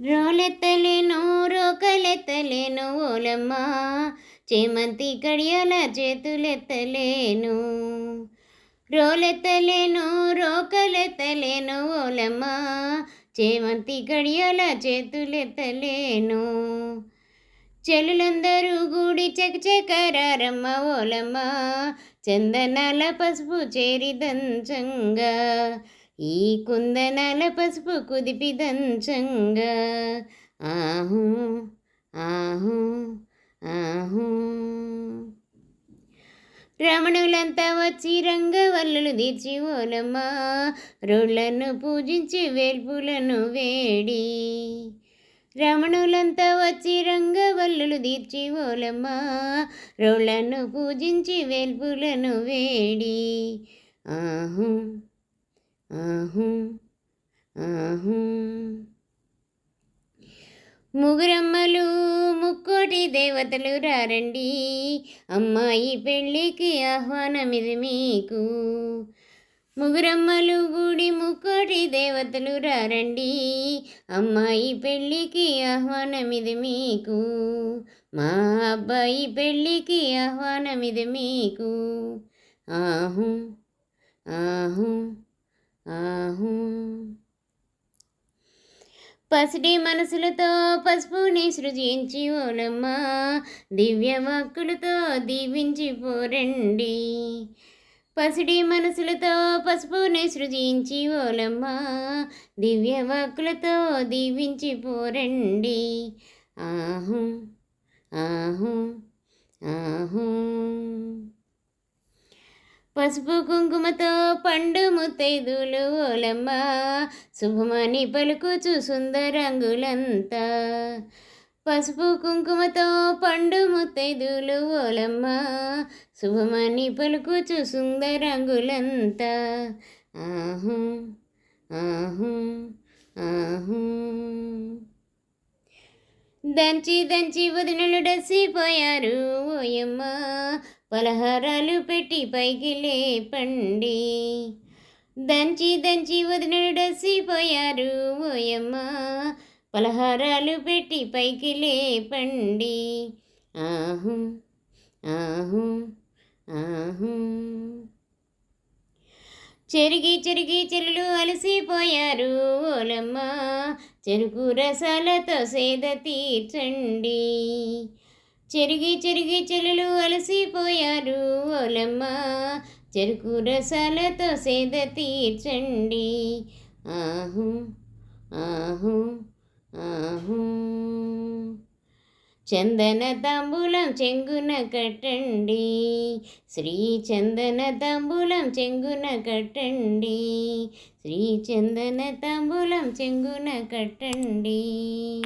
రోలెత్తలేను రోకలెత్తలేను ఓలమ్మ. చేమంతి కడియాల చేతులెత్తలేను. రోలెత్తలేను రోకలెత్తలేను ఓలమ్మ. చేమంతి కడియాల చేతులెత్తలేను. చెలులందరూ గుడి చకచకరారమ్మ ఓలమ్మ. చందనాల పసుపు చేరి దంచంగా. ఈ కుందనాల పసుపు కుదిపి దంచంగా. ఆహు ఆహు ఆహు. రమణులంతా వచ్చి రంగవల్లులు తీర్చి ఓలమ్మ రోళ్ళను పూజించి వేల్పులను వేడి. రమణులంతా వచ్చి రంగవల్లులు తీర్చి ఓలమ్మ రోళ్ళను పూజించి వేల్పులను వేడి. ఆహు ఆహు ఆహు. ముగురమ్మలు ముక్కోటి దేవతలు రారండి. అమ్మాయి పెళ్ళికి ఆహ్వానం ఇది మీకు. ముగురమ్మలు గుడి ముక్కోటి దేవతలు రారండి. అమ్మాయి పెళ్ళికి ఆహ్వానం ఇది మీకు. మా అబ్బాయి పెళ్ళికి ఆహ్వానం ఇది మీకు. ఆహు ఆహు. ఆహు. పసిడి మనసులతో పసుపుని సృజించి ఓలమ్మ దివ్య వాక్కులతో దీవించి పోరండి. పసిడి మనసులతో పసుపుని సృజించి ఓలమ్మ దివ్య వాక్కులతో దీవించి పోరండి. ఆహు ఆహు ఆహు. పసుపు కుంకుమతో పండు ముత్తైదులు ఓలమ్మ శుభమని పలుకుచు సుందరంగులంతా. పసుపు కుంకుమతో పండు ముత్తైదులు ఓలమ్మ శుభమని పలుకుచు సుందరంగులంతా. ఆహు ఆహు ఆహు. దంచి దంచి వదినలు డసిపోయారు ఓయమ్మ పలహారాలు పెట్టి పైకి లేపండి. దంచి దంచి వదినడసిపోయారు ఓయమ్మ. పలహారాలు పెట్టి పైకి లేపండి. ఆహు ఆహు ఆహు. చెరిగి చెరిగి చెరులు అలసిపోయారు ఓలమ్మ. చెరుకు రసాలతో సేద తీర్చండి. చెరిగి చెరిగి చెలులు అలసిపోయారు ఓలమ్మ. చెరుకు రసాలతో సేద తీర్చండి. ఆహు ఆహు ఆహు. చందన తాంబూలం చెంగున కట్టండి. శ్రీ చందన తాంబూలం చెంగున కట్టండి. శ్రీ చందన తాంబూలం చెంగున కట్టండి.